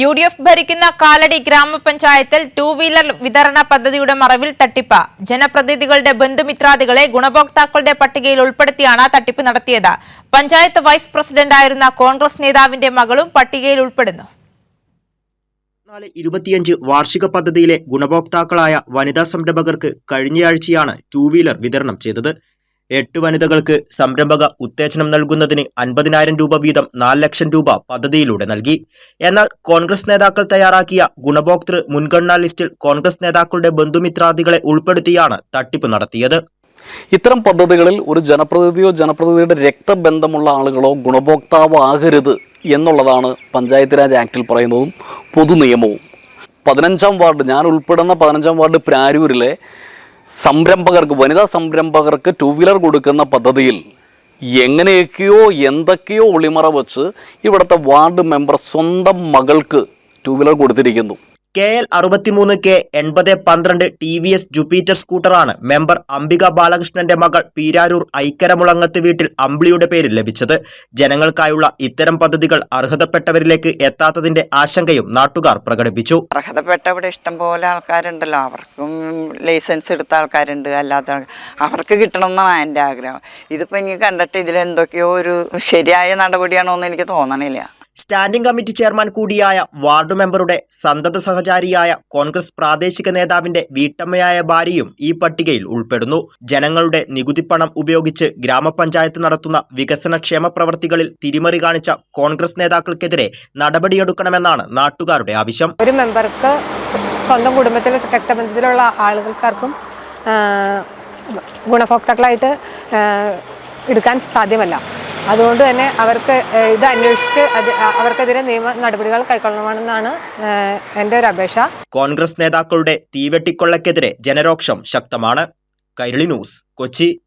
U D F ഭരിക്കുന്ന കാലടി ഗ്രാമപഞ്ചായത്തിൽ two wheeler വിതരണ പദ്ധതിയുടെ മറവിൽ തട്ടിപ്പ്. ജനപ്രതിനിധികളുടെ ബന്ധുമിത്രാദികളെ ഗുണഭോക്താക്കളുടെ പട്ടികയിൽ ഉൾപ്പെടുത്തിയാണ് തട്ടിപ്പ് നടത്തിയത്. പഞ്ചായത്ത് വൈസ് പ്രസിഡന്റായിരുന്ന കോൺഗ്രസ് നേതാവിന്റെ മകളും പട്ടികയിൽ ഉൾപ്പെടുന്നു. നാല് ഇരുപത്തിയഞ്ച് വാർഷിക പദ്ധതിയിലെ ഗുണഭോക്താക്കളായ വനിതാ സംരംഭകർക്ക് കഴിഞ്ഞയാഴ്ചയാണ് ടൂ വീലർ വിതരണം ചെയ്തത്. എട്ട് വനിതകൾക്ക് സംരംഭക ഉത്തേജനം നൽകുന്നതിന് അൻപതിനായിരം രൂപ വീതം നാല് ലക്ഷം രൂപ പദ്ധതിയിലൂടെ നൽകി. എന്നാൽ കോൺഗ്രസ് നേതാക്കൾ തയ്യാറാക്കിയ ഗുണഭോക്തൃ മുൻഗണനാ ലിസ്റ്റിൽ കോൺഗ്രസ് നേതാക്കളുടെ ബന്ധുമിത്രാദികളെ ഉൾപ്പെടുത്തിയാണ് തട്ടിപ്പ് നടത്തിയത്. ഇത്തരം പദ്ധതികളിൽ ഒരു ജനപ്രതിനിധിയോ ജനപ്രതിനിധിയുടെ രക്തബന്ധമുള്ള ആളുകളോ ഗുണഭോക്താവ് ആകരുത് എന്നുള്ളതാണ് പഞ്ചായത്ത് രാജ് ആക്ടിൽ പറയുന്നതും പൊതുനിയമവും. പതിനഞ്ചാം വാർഡ് ഞാൻ ഉൾപ്പെടുന്ന പതിനഞ്ചാം വാർഡ് പ്രാരൂരിലെ സംരംഭകർക്ക് വനിതാ സംരംഭകർക്ക് ടു വീലർ കൊടുക്കുന്ന പദ്ധതിയിൽ എങ്ങനെയൊക്കെയോ എന്തൊക്കെയോ ഒളിമറ വെച്ച് ഇവിടുത്തെ വാർഡ് മെമ്പർ സ്വന്തം മകൾക്ക് ടു വീലർ കൊടുത്തിരിക്കുന്നു. കെ എൽ അറുപത്തിമൂന്ന് കെ എൺപത് പന്ത്രണ്ട് ടി വി എസ് ജുപ്പീറ്റർ സ്കൂട്ടറാണ് മെമ്പർ അംബിക ബാലകൃഷ്ണന്റെ മകൾ പീരാരൂർ ഐക്കരമുളങ്ങത്ത് വീട്ടിൽ അമ്പിളിയുടെ പേരിൽ ലഭിച്ചത്. ജനങ്ങൾക്കായുള്ള ഇത്തരം പദ്ധതികൾ അർഹതപ്പെട്ടവരിലേക്ക് എത്താത്തതിന്റെ ആശങ്കയും നാട്ടുകാർ പ്രകടിപ്പിച്ചു. അർഹതപ്പെട്ടവിടെ ഇഷ്ടംപോലെ ഇഷ്ടം പോലെ ആൾക്കാരുണ്ടല്ലോ. അവർക്കും ലൈസൻസ് എടുത്ത ആൾക്കാരുണ്ട്. അല്ലാത്ത അവർക്ക് കിട്ടണം എന്നാണ് എന്റെ ആഗ്രഹം. ഇതിപ്പോൾ എനിക്ക് കണ്ടിട്ട് ഇതിലെന്തൊക്കെയോ ഒരു ശരിയായ നടപടിയാണോ എന്ന് എനിക്ക് തോന്നണില്ല. സ്റ്റാൻഡിംഗ് കമ്മിറ്റി ചെയർമാൻ കൂടിയായ വാർഡ് മെമ്പറുടെ സന്തത സഹചാരിയായ കോൺഗ്രസ് പ്രാദേശിക നേതാവിന്റെ വീട്ടമ്മയായ ഭാര്യയും ഈ പട്ടികയിൽ ഉൾപ്പെടുന്നു. ജനങ്ങളുടെ നികുതിപ്പണം ഉപയോഗിച്ച് ഗ്രാമപഞ്ചായത്ത് നടത്തുന്ന വികസനക്ഷേമ പ്രവർത്തികളിൽ തിരിമറി കാണിച്ച കോൺഗ്രസ് നേതാക്കൾക്കെതിരെ നടപടിയെടുക്കണമെന്നാണ് നാട്ടുകാരുടെ ആവശ്യം. ഒരു മെമ്പർക്ക് സ്വന്തം കുടുംബത്തിൽ രക്തബന്ധത്തിലുള്ള ആളുകൾക്കാർക്കും ഗുണഭോക്താക്കളായിട്ട് എടുക്കാൻ സാധ്യമല്ല. അതുകൊണ്ട് തന്നെ അവർക്ക് ഇത് അന്വേഷിച്ച് അവർക്കെതിരെ നിയമ നടപടികൾ കൈക്കൊള്ളണമെന്നാണ് എന്റെ ഒരു അപേക്ഷ. കോൺഗ്രസ് നേതാക്കളുടെ തീവെട്ടിക്കൊള്ളക്കെതിരെ ജനരോക്ഷം ശക്തമാണ്. കൈരളി ന്യൂസ് കൊച്ചി.